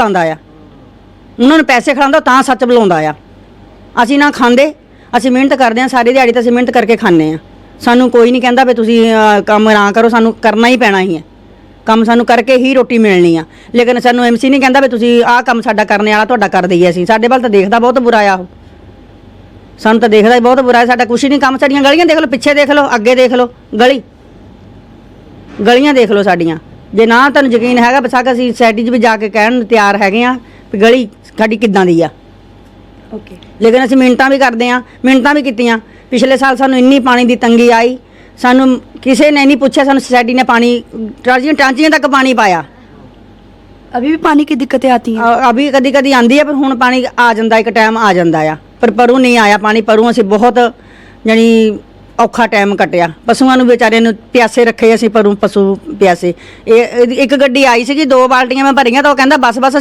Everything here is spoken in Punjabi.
ਖਿਲਾਉਂਦਾ ਆ। ਉਹਨਾਂ ਨੂੰ ਪੈਸੇ ਖਿਲਾਉਂਦਾ ਤਾਂ ਸੱਚ ਬੁਲਾਉਂਦਾ ਆ। ਅਸੀਂ ਨਾ ਖਾਂਦੇ, ਅਸੀਂ ਮਿਹਨਤ ਕਰਦੇ ਆ, ਸਾਰੀ ਦਿਹਾੜੀ ਤਾਂ ਅਸੀਂ ਮਿਹਨਤ ਕਰਕੇ ਖਾਂਦੇ ਆ। ਸਾਨੂੰ ਕੋਈ ਨਹੀਂ ਕਹਿੰਦਾ ਵੀ ਤੁਸੀਂ ਕੰਮ ਨਾ ਕਰੋ, ਸਾਨੂੰ ਕਰਨਾ ਹੀ ਪੈਣਾ ਹੀ ਹੈ ਕੰਮ ਸਾਨੂੰ ਕਰਕੇ ਹੀ ਰੋਟੀ ਮਿਲਣੀ ਆ। ਲੇਕਿਨ ਸਾਨੂੰ ਐਮਸੀ ਨਹੀਂ ਕਹਿੰਦਾ ਵੀ ਤੁਸੀਂ ਆਹ ਕੰਮ ਸਾਡਾ ਕਰਨੇ ਵਾਲਾ ਤੁਹਾਡਾ ਕਰ ਦਈਏ ਅਸੀਂ। ਸਾਡੇ ਵੱਲ ਤਾਂ ਦੇਖਦਾ ਬਹੁਤ ਬੁਰਾ ਆ ਉਹ। ਸਾਨੂੰ ਤਾਂ ਦੇਖਦਾ ਹੀ ਬਹੁਤ ਬੁਰਾ ਸਾਡਾ ਕੁਛ ਨਹੀਂ, ਕੰਮ ਸਾਡੀਆਂ ਗਲੀਆਂ ਦੇਖ ਲਓ, ਪਿੱਛੇ ਦੇਖ ਲਓ, ਅੱਗੇ ਦੇਖ ਲਓ, ਗਲੀ। ਗਲੀਆਂ ਦੇਖ ਲਓ ਸਾਡੀਆਂ। ਜੇ ਨਾ ਤੁਹਾਨੂੰ ਯਕੀਨ ਹੈਗਾ ਬਸਾਕ ਅਸੀਂ ਸੋਸਾਇਟੀ 'ਚ ਵੀ ਜਾ ਕੇ ਕਹਿਣ ਨੂੰ ਤਿਆਰ ਹੈਗੇ ਆ ਵੀ ਗਲੀ ਸਾਡੀ ਕਿੱਦਾਂ ਦੀ ਆ ਓਕੇ ਲੇਕਿਨ ਅਸੀਂ ਮਿੰਟਾਂ ਵੀ ਕਰਦੇ ਆ ਮਿੰਟਾਂ ਵੀ ਕੀਤੀਆਂ ਪਿਛਲੇ ਸਾਲ ਸਾਨੂੰ ਇੰਨੀ ਪਾਣੀ ਦੀ ਤੰਗੀ ਆਈ ਸਾਨੂੰ ਕਿਸੇ ਨੇ ਨਹੀਂ ਪੁੱਛਿਆ ਸਾਨੂੰ ਸੋਸਾਇਟੀ ਨੇ ਪਾਣੀ ਟਰਾਂਚੀਆਂ ਟਾਂਚੀਆਂ ਤੱਕ ਪਾਣੀ ਪਾਇਆ अभी भी पानी की दिक्कतें आती हैं ਅ- ਅਭੀ ਕਦੀ ਕਦੀ ਆਂਦੀ ਹੈ ਪਰ ਹੁਣ ਪਾਣੀ ਆ ਜਾਂਦਾ ਇੱਕ ਟਾਈਮ ਆ ਜਾਂਦਾ ਆ ਪਰ ਪਰੂ ਨਹੀਂ ਆਇਆ ਪਾਣੀ ਪਰੂ ਅਸੀਂ ਬਹੁਤ ਜਾਣੀ ਔਖਾ ਟਾਈਮ ਕੱਟਿਆ। ਪਸ਼ੂਆਂ ਨੂੰ ਵਿਚਾਰੇ ਨੂੰ ਪਿਆਸੇ ਰੱਖੇ ਅਸੀਂ, ਪਰੂ ਪਸ਼ੂ ਪਿਆਸੇ। ਇਹ ਇੱਕ ਗੱਡੀ ਆਈ ਸੀਗੀ, ਦੋ ਬਾਲਟੀਆਂ ਮੈਂ ਭਰੀਆਂ ਤਾਂ ਉਹ ਕਹਿੰਦਾ, ਬਸ ਬਸ ਅਸੀਂ